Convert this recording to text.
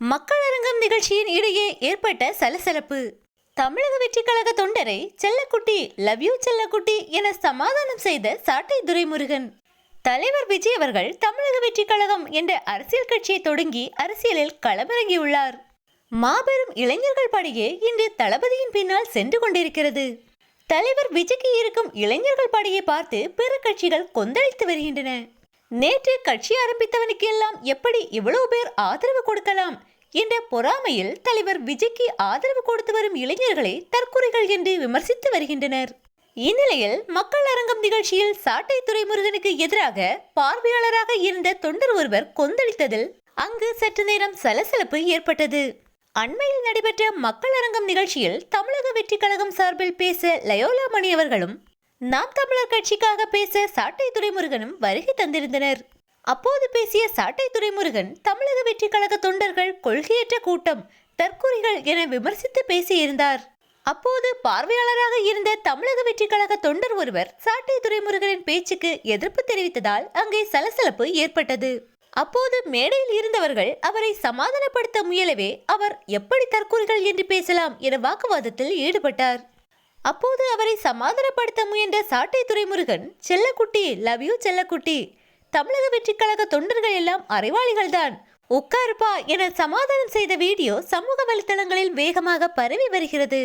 மக்கள் அரங்கம் நிகழ்ச்சியின் இடையே ஏற்பட்ட சலசலப்பு. தமிழக வெற்றி கழக தொண்டரை செல்லக்குட்டி லவ் யூ செல்லக்குட்டி என சமாதானம் செய்த சாட்டை துரைமுருகன். தலைவர் விஜய் அவர்கள் தமிழக வெற்றி கழகம் என்ற அரசியல் கட்சியை தொடங்கி அரசியலில் களமிறங்கியுள்ளார். மாபெரும் இளைஞர்கள் படையே இன்று தளபதியின் பின்னால் சென்று கொண்டிருக்கிறது. தலைவர் விஜய்க்கு இருக்கும் இளைஞர்கள் படையை பார்த்து பிற கட்சிகள் கொந்தளித்து வருகின்றன. நேற்று கட்சி ஆரம்பித்தவனுக்கு எல்லாம் எப்படி இவ்வளவு பேர் ஆதரவு கொடுக்கலாம்? என்ற பொறாமையில் தலைவர் விஜய்க்கு ஆதரவு கொடுத்து வரும் இளைஞர்களை தற்கொலைகள் என்று விமர்சித்து வருகின்றனர். இந்நிலையில் மக்கள் அரங்கம் நிகழ்ச்சியில் சாட்டை துறைமுருகனுக்கு எதிராக பார்வையாளராக இருந்த தொண்டர் ஒருவர் கொந்தளித்ததில் அங்கு சற்று நேரம் சலசலப்பு ஏற்பட்டது. அண்மையில் நடைபெற்ற மக்கள் அரங்கம் நிகழ்ச்சியில் தமிழக வெற்றி கழகம் சார்பில் பேச லயோலா மணி அவர்களும் நாம் தமிழர் கட்சிக்காக பேச சாட்டை துரைமுருகனும் வருகை தந்திருந்தனர். அப்போது பேசிய சாட்டை துரைமுருகன் தமிழக வெற்றி கழக தொண்டர்கள் கொள்கையற்ற கூட்டம் தற்கொலைகள் என விமர்சித்து பேசியிருந்தார். அப்போது பார்வையாளராக இருந்த தமிழக வெற்றி கழக தொண்டர் ஒருவர் சாட்டை துரைமுருகனின் பேச்சுக்கு எதிர்ப்பு தெரிவித்ததால் அங்கே சலசலப்பு ஏற்பட்டது. அப்போது மேடையில் இருந்தவர்கள் அவரை சமாதானப்படுத்த முயலவே அவர் எப்படி தற்கொலைகள் என்று பேசலாம் என வாக்குவாதத்தில் ஈடுபட்டார். அப்போது அவரை சமாதானப்படுத்த முயன்ற சாட்டை துறைமுருகன் செல்லக்குட்டி லவ் யூ செல்லக்குட்டி தமிழக வெற்றிக் கழக தொண்டர்கள் எல்லாம் அறிவாளிகள்தான். உட்காருப்பா என சமாதானம் செய்த வீடியோ சமூக வலைத்தளங்களில் வேகமாக பரவி வருகிறது.